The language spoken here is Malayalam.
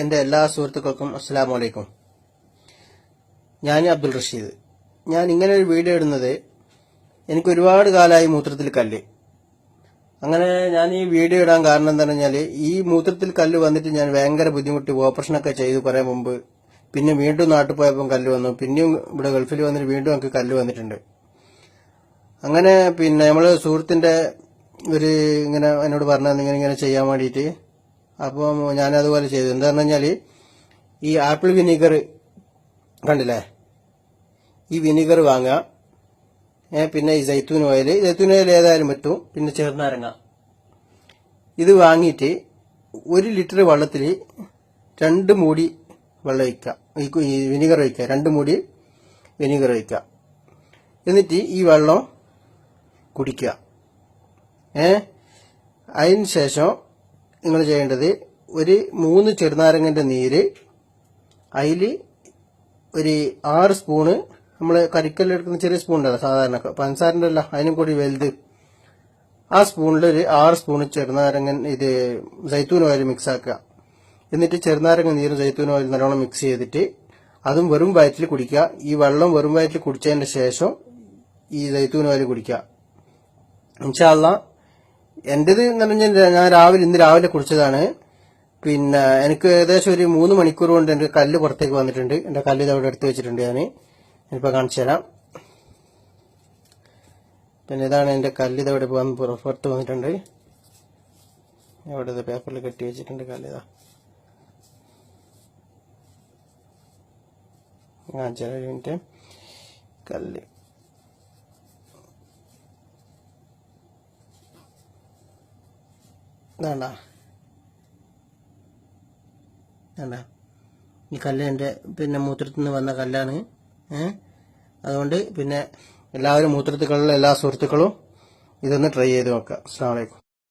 എന്റെ എല്ലാ സുഹൃത്തുക്കൾക്കും അസ്സാം വലൈക്കും ഞാൻ അബ്ദുൾ റഷീദ്. ഞാൻ ഇങ്ങനെ ഒരു വീഡിയോ ഇടുന്നത് എനിക്ക് ഒരുപാട് കാലമായി മൂത്രത്തിൽ കല്ല്. അങ്ങനെ ഞാൻ ഈ വീഡിയോ ഇടാൻ കാരണം എന്താ പറഞ്ഞാൽ ഈ മൂത്രത്തിൽ കല്ല് വന്നിട്ട് ഞാൻ ഭയങ്കര ബുദ്ധിമുട്ടി. ഓപ്പറേഷനൊക്കെ ചെയ്തു കുറെ മുമ്പ്. പിന്നെ വീണ്ടും നാട്ടിൽ പോയപ്പോൾ കല്ല് വന്നു. പിന്നെയും ഇവിടെ ഗൾഫിൽ വന്നിട്ട് വീണ്ടും എനിക്ക് കല്ല് വന്നിട്ടുണ്ട്. അങ്ങനെ പിന്നെ നമ്മൾ സുഹൃത്തിന്റെ ഒരു ഇങ്ങനെ എന്നോട് പറഞ്ഞു ഇങ്ങനെ ഇങ്ങനെ ചെയ്യാൻ വേണ്ടിയിട്ട്. അപ്പം ഞാൻ അതുപോലെ ചെയ്തു. എന്താന്ന് പറഞ്ഞാൽ ഈ ആപ്പിൾ വിനീഗർ കണ്ടില്ലേ? ഈ വിനീഗർ വാങ്ങുക. പിന്നെ ഈ ജൈത്തൂൻ ഓയിൽ ജൈത്തൂൻ ഓയിൽ ഏതായാലും പറ്റും. പിന്നെ ചെറുനാരങ്ങ. ഇത് വാങ്ങിയിട്ട് ഒരു ലിറ്റർ വെള്ളത്തിൽ രണ്ട് മൂടി വെള്ളം ഒഴിക്കുക. ഈ വിനീഗർ ഒഴിക്കുക. രണ്ട് മൂടി വിനീഗർ ഒഴിക്കുക. എന്നിട്ട് ഈ വെള്ളം കുടിക്കുക. ഏ അതിന് ശേഷം നിങ്ങൾ ചെയ്യേണ്ടത് ഒരു മൂന്ന് ചെറുനാരങ്ങന്റെ നീര് അതിൽ ഒരു ആറ് സ്പൂണ് നമ്മൾ കരിക്കല്ലെടുക്കുന്ന ചെറിയ സ്പൂൺ ഉണ്ടല്ലോ സാധാരണ പഞ്ചസാരന്റെ അല്ല അതിനും കൂടി വലുത്. ആ സ്പൂണിൽ ഒരു ആറ് സ്പൂണ് ചെറുനാരങ്ങൻ ഇത് ജൈത്തൂൻ ഓയിൽ മിക്സ് ആക്കുക. എന്നിട്ട് ചെറുനാരങ്ങ നീരും ജൈത്തൂൻ ഓയിൽ നല്ലോണം മിക്സ് ചെയ്തിട്ട് അതും വെറും വയറ്റിൽ കുടിക്കുക. ഈ വെള്ളം വെറും വയറ്റിൽ കുടിച്ചതിന് ശേഷം ഈ ജൈത്തൂൻ ഓയിൽ കുടിക്കുക. ഇൻഷാല്ല എന്റേത് എന്ന് പറഞ്ഞാൽ ഞാൻ രാവിലെ ഇന്ന് രാവിലെ കുടിച്ചതാണ്. പിന്നെ എനിക്ക് ഏകദേശം ഒരു മൂന്ന് മണിക്കൂർ കൊണ്ട് എന്റെ കല്ല് പുറത്തേക്ക് വന്നിട്ടുണ്ട്. എന്റെ കല്ല് ഇത് അവിടെ എടുത്ത് വെച്ചിട്ടുണ്ട് ഞാൻ ഇപ്പോൾ കാണിച്ചു തരാം. പിന്നെ ഇതാണ് എന്റെ കല്ല് ഇത് അവിടെ പുറത്ത് വന്നിട്ടുണ്ട്. ഇത് പേപ്പറിൽ കെട്ടി വെച്ചിട്ടുണ്ട് കല്ല് ഇതാ. കാണിച്ചു തരാം ഒരു മിനിറ്റ്. കല്ല്. വേണ്ട. വേണ്ട. ഈ കല്ല് എന്റെ പിന്നെ മൂത്രത്തിൽ നിന്ന് വന്ന കല്ലാണ് അതുകൊണ്ട് പിന്നെ എല്ലാവരും മൂത്രത്തിൽ എല്ലാ സുഹൃത്തുക്കളും ഇതൊന്ന് ട്രൈ ചെയ്ത് നോക്കുക. അസ്സാം വലൈക്കും